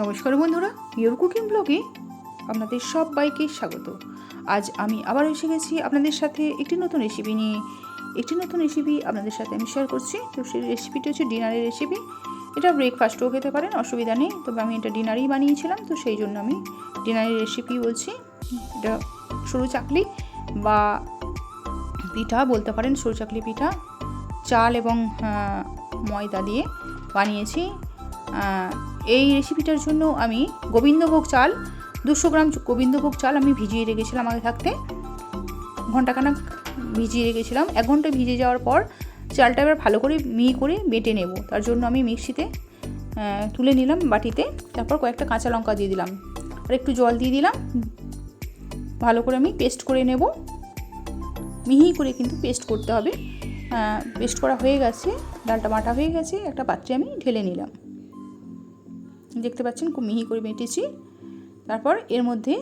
নমস্কার বন্ধুরা your cooking ব্লগে আপনাদের সব সবাইকে স্বাগত। আজ আমি আবার এসে গেছি আপনাদের সাথে একটি নতুন রেসিপি নিয়ে। একটি নতুন রেসিপি আপনাদের সাথে আমি শেয়ার করছি। তো সেই রেসিপিটি হচ্ছে ডিনারের রেসিপি এটা ব্রেকফাস্টও খেতে পারেন, অসুবিধা নেই। তবে আমি এটা ডিনারই বানিয়েছিলাম, তো সেই জন্য আমি ডিনারের রেসিপি বলছি। এটা সরু চাকলি বা পিঠা বলতে পারেন, সরু চাকলি পিঠা। চাল এবং ময়দা দিয়ে বানিয়েছি। এই রেসিপিটার জন্য আমি গোবিন্দভোগ চাল, দুশো গ্রাম গোবিন্দভোগ চাল আমি ভিজিয়ে রেখেছিলাম আগে থাকতে। ঘন্টাখানেক ভিজিয়ে রেখেছিলাম। এক ঘণ্টা ভিজে যাওয়ার পর চালটা এবার ভালো করে মিহি করে বেটে নেব। তার জন্য আমি মিক্সিতে তুলে নিলাম বাটিতে। তারপর কয়েকটা কাঁচা লঙ্কা দিয়ে দিলাম। আর একটু জল দিয়ে দিলাম। ভালো করে আমি পেস্ট করে নেব। মিহি করে কিন্তু পেস্ট করতে হবে। পেস্ট করা হয়ে গেছে। ডালটা বাটা হয়ে গেছে। একটা পাত্রে আমি ঢেলে নিলাম। দেখতে পাচ্ছেন খুব মিহি করে বেটেছি। তারপর এর মধ্যে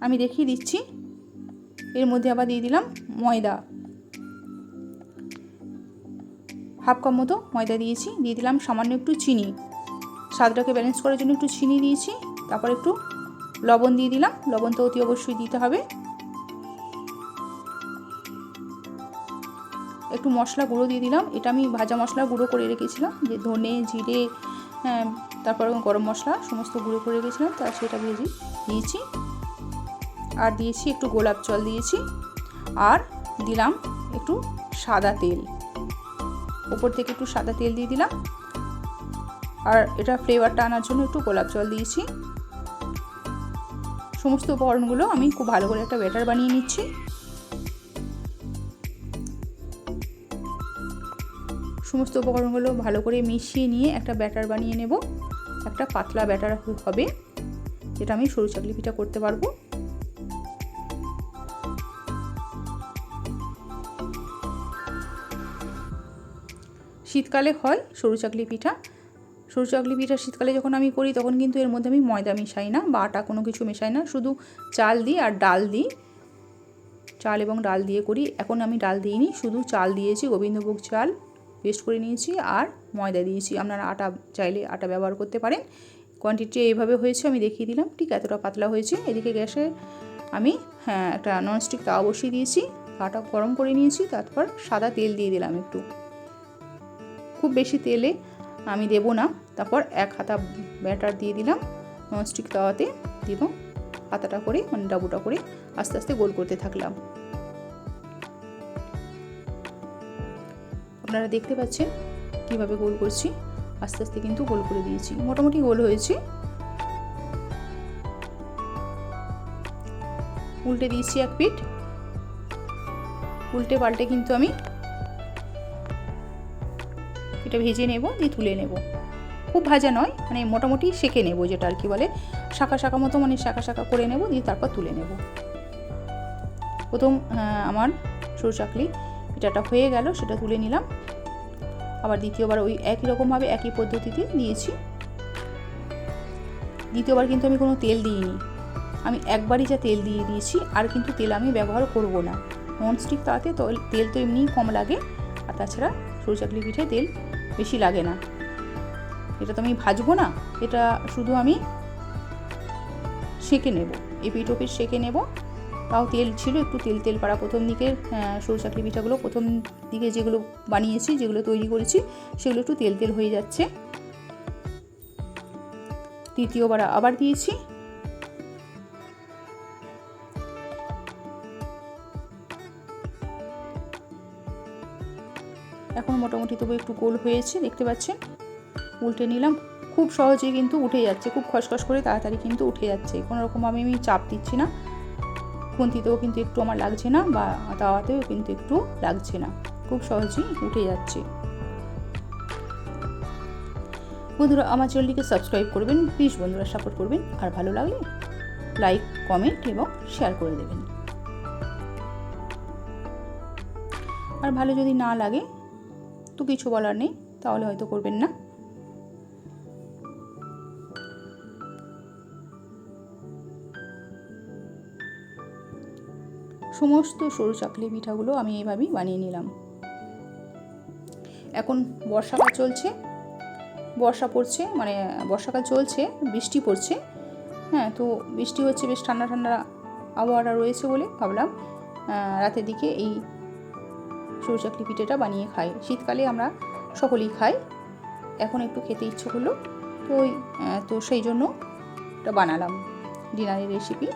আমি দেখিয়ে দিচ্ছি। এর মধ্যে আবার দিয়ে দিলাম ময়দা। হাফ কাপ মতো ময়দা দিয়েছি, দিয়ে দিলাম সামান্য একটু চিনি। স্বাদটাকে ব্যালেন্স করার জন্য একটু চিনি দিয়েছি, তারপর একটু লবণ দিয়ে দিলাম। লবণ তো অতি অবশ্যই দিতে হবে। একটু মশলা গুঁড়ো দিয়ে দিলাম। এটা আমি ভাজা মশলা গুঁড়ো করে রেখেছিলাম। যে ধনে জিরে হ্যাঁ, তারপর গরম মশলা সমস্ত গুঁড়ো করে রেখেছিলাম। তা সেটা ভেজে দিয়েছি আর দিয়েছি একটু গোলাপ জল দিয়েছি। আর দিলাম একটু সাদা তেল। ওপর থেকে একটু সাদা তেল দিয়ে দিলাম। আর এটা ফ্লেভারটা আনার জন্য একটু গোলাপ জল দিয়েছি। সমস্ত উপকরণগুলো আমি খুব ভালো করে একটা ব্যাটার বানিয়ে নিচ্ছি। সমস্ত উপকরণগুলো ভালো করে মিশিয়ে নিয়ে একটা ব্যাটার বানিয়ে নেব। একটা পাতলা ব্যাটার হবে, যেটা আমি সরু চাকলি পিঠা করতে পারব। শীতকালে হয় সরু চাকলি পিঠা সরু চাকলি পিঠা শীতকালে যখন আমি করি, তখন কিন্তু এর মধ্যে আমি ময়দা মিশাই না, বা আটা কোনো কিছু মেশাই না, শুধু চাল দিই আর ডাল দিই। চাল এবং ডাল দিয়ে করি। এখন আমি ডাল দিইনি, শুধু চাল দিয়েছি, গোবিন্দভোগ চাল। পেস্ট করে নিয়েছি আর ময়দা দিয়েছি। আপনারা আটা চাইলে আটা ব্যবহার করতে পারেন। কোয়ান্টিটি এইভাবে হয়েছে, আমি দেখিয়ে দিলাম। ঠিক এতটা পাতলা হয়েছে। এদিকে গ্যাসে আমি হ্যাঁ একটা ননস্টিক তাওয়া বসিয়ে দিয়েছি। আটা গরম করে নিয়েছি, তারপর সাদা তেল দিয়ে দিলাম একটু। খুব বেশি তেলে আমি দেবো না। তারপর এক হাতা ব্যাটার দিয়ে দিলাম ননস্টিক তাওয়াতে দিব হাতাটা করে মানে ডাবুটা করে, আস্তে আস্তে গোল করতে থাকলাম। আপনারা দেখতে পাচ্ছেন কীভাবে গোল করছি। আস্তে আস্তে কিন্তু গোল করে দিয়েছি। মোটামুটি গোল হয়েছে। উল্টে দিয়েছি এক পিঠ। উল্টে পাল্টে কিন্তু আমি এটা ভেজে নেব দিয়ে তুলে নেব। খুব ভাজা নয় মানে মোটামুটি সেঁকে নেব যেটা আর কি বলে। শাখা শাখা মতো মানে শাখা শাখা করে নেব দিয়ে তারপর তুলে নেব। প্রথম আমার সরু চাকলি পিঠাটা হয়ে গেল, সেটা তুলে নিলাম। আবার দ্বিতীয়বার ওই একই রকমভাবে একই পদ্ধতিতে দিয়েছি। দ্বিতীয়বার কিন্তু আমি কোনো তেল দিইনি। আমি একবারই যা তেল দিয়ে দিয়েছি, আর কিন্তু তেল আমি ব্যবহার করব না। ননস্টিক তাতে তেল তো এমনিই কম লাগে, আর তাছাড়া সরু চাকলি পিঠে তেল বেশি লাগে না। এটা তো আমি ভাজবো না, এটা শুধু আমি সেঁকে নেব এপিট ওপিট সেঁকে নেব। তাও তেল ছিল, একটু তেল তেল পাড়া প্রথম দিকে সরু চাকলি পিঠাগুলো প্রথম দিকে যেগুলো বানিয়েছি, যেগুলো তৈরি করেছি, সেগুলো একটু তেল তেল হয়ে যাচ্ছে। তৃতীয়বার আবার দিয়েছি। এখন মোটামুটি তবু একটু গোল হয়েছে, দেখতে পাচ্ছেন? উল্টে নিলাম। খুব সহজে কিন্তু উঠে যাচ্ছে, খুব খসখস করে তাড়াতাড়ি কিন্তু উঠে যাচ্ছে। কোনো রকম আমি আমি চাপ দিচ্ছি না। খুন্তিতেও কিন্তু একটু আমার লাগছে না বা তাওয়াতেও কিন্তু একটু লাগছে না। খুব সহজেই উঠে যাচ্ছে। বন্ধুরা, আমার চ্যানেলটিকে সাবস্ক্রাইব করবেন, প্লিজ বন্ধুরা সাপোর্ট করবেন। আর ভালো লাগলে লাইক, কমেন্ট এবং শেয়ার করে দেবেন। আর ভালো যদি না লাগে, তো কিছু বলার নেই, তাহলে হয়তো করবেন না। সমস্ত সরু চাকলি পিঠাগুলো আমি এইভাবেই বানিয়ে নিলাম। এখন বর্ষাকাল চলছে, বর্ষা পড়ছে মানে বর্ষাকাল চলছে, বৃষ্টি পড়ছে। হ্যাঁ তো বৃষ্টি হচ্ছে, বেশ ঠান্ডা ঠান্ডা আবহাওয়াটা রয়েছে বলে ভাবলাম রাতের দিকে এই সরু চাকলি পিঠেটা বানিয়ে খাই। শীতকালে আমরা সকলেই খাই, এখন একটু খেতে ইচ্ছে হলো তো ওই তো সেই জন্য এটা বানালাম, ডিনারের রেসিপি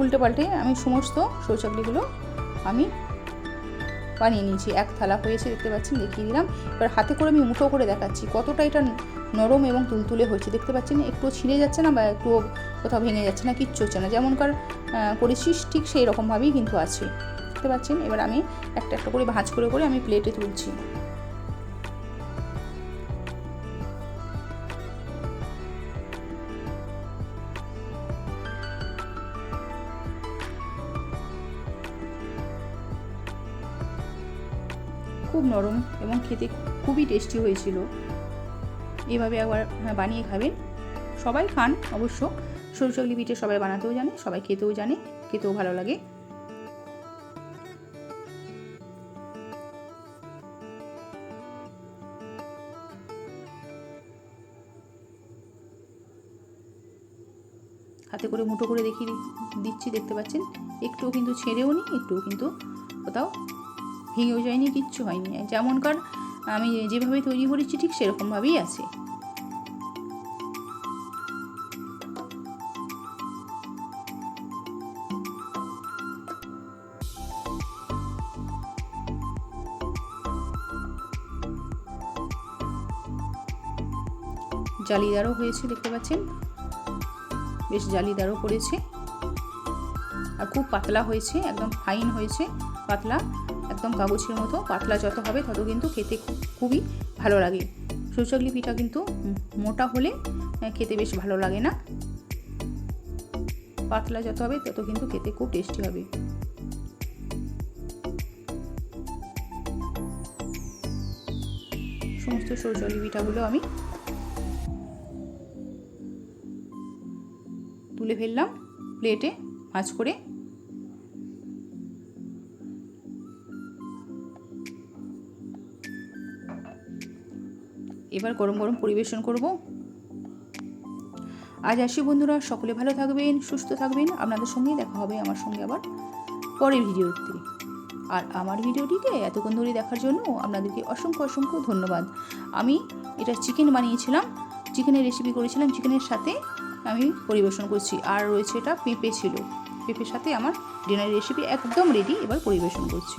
উল্টে পাল্টে আমি সমস্ত শৌচাকলিগুলো আমি বানিয়ে নিয়েছি। এক থালা হয়েছে দেখতে পাচ্ছেন দেখিয়ে দিলাম। এবার হাতে করে আমি মুঠো করে দেখাচ্ছি কতটা এটা নরম এবং তুলতুলে হয়েছে। দেখতে পাচ্ছেন একটু ছিঁড়ে যাচ্ছে না বা একটু কোথাও ভেঙে যাচ্ছে না কিচ্ছু হচ্ছে না। যেমনকার আহ, করেছি ঠিক সেই রকমভাবেই কিন্তু আছে। দেখতে পাচ্ছেন এবার আমি একটা একটা করে ভাঁজ করে করে আমি প্লেটে তুলছি। খুব নরম এবং খেতে খুবই টেস্টি হয়েছিল। এভাবে একবার হ্যাঁ, বানিয়ে খাবেন। সবাই খান অবশ্য। সরু চাকলি পিঠে সবাই বানাতেও জানে সবাই খেতেও জানে খেতেও ভালো লাগে। হাতে করে মুঠো করে দেখিয়ে দিচ্ছি দেখতে পাচ্ছেন? একটুও কিন্তু ছেড়েও নি একটুও কিন্তু কোথাও ভেঙেও যায়নি, কিচ্ছু হয়নি। যেমনকার আমি যেভাবে তৈরি করেছি ঠিক সেরকমভাবেই আছে। জালিদারও হয়েছে, দেখতে পাচ্ছেন? বেশ জালিদারও করেছে। আর খুব পাতলা হয়েছে, একদম ফাইন হয়েছে, পাতলা। একদম কাগজের মতো, পাতলা যত হবে তত কিন্তু খেতে খুবই ভালো লাগে। সৌচাগলি পিঠা কিন্তু মোটা হলে খেতে বেশ ভালো লাগে না। পাতলা যত হবে তত কিন্তু খেতে খুব টেস্টি হবে। সমস্ত সৌচাগলি পিঠাগুলো আমি তুলে ফেললাম, প্লেটে ভাঁজ করে এবার গরম গরম পরিবেশন করব। আজ আসি বন্ধুরা, সকলে ভালো থাকবেন, সুস্থ থাকবেন। আপনাদের সঙ্গেই দেখা হবে আমার সঙ্গে আবার পরের ভিডিওতে। আর আমার ভিডিওটিকে এতক্ষণ ধরে দেখার জন্য আপনাদেরকে অসংখ্য অসংখ্য ধন্যবাদ। আমি এটা চিকেন বানিয়েছিলাম, চিকেনের রেসিপি করেছিলাম, চিকেনের সাথে আমি পরিবেশন করছি। আর রয়েছে এটা পেঁপে ছিল। পেঁপের সাথে আমার ডিনার রেসিপি একদম রেডি এবার পরিবেশন করছি।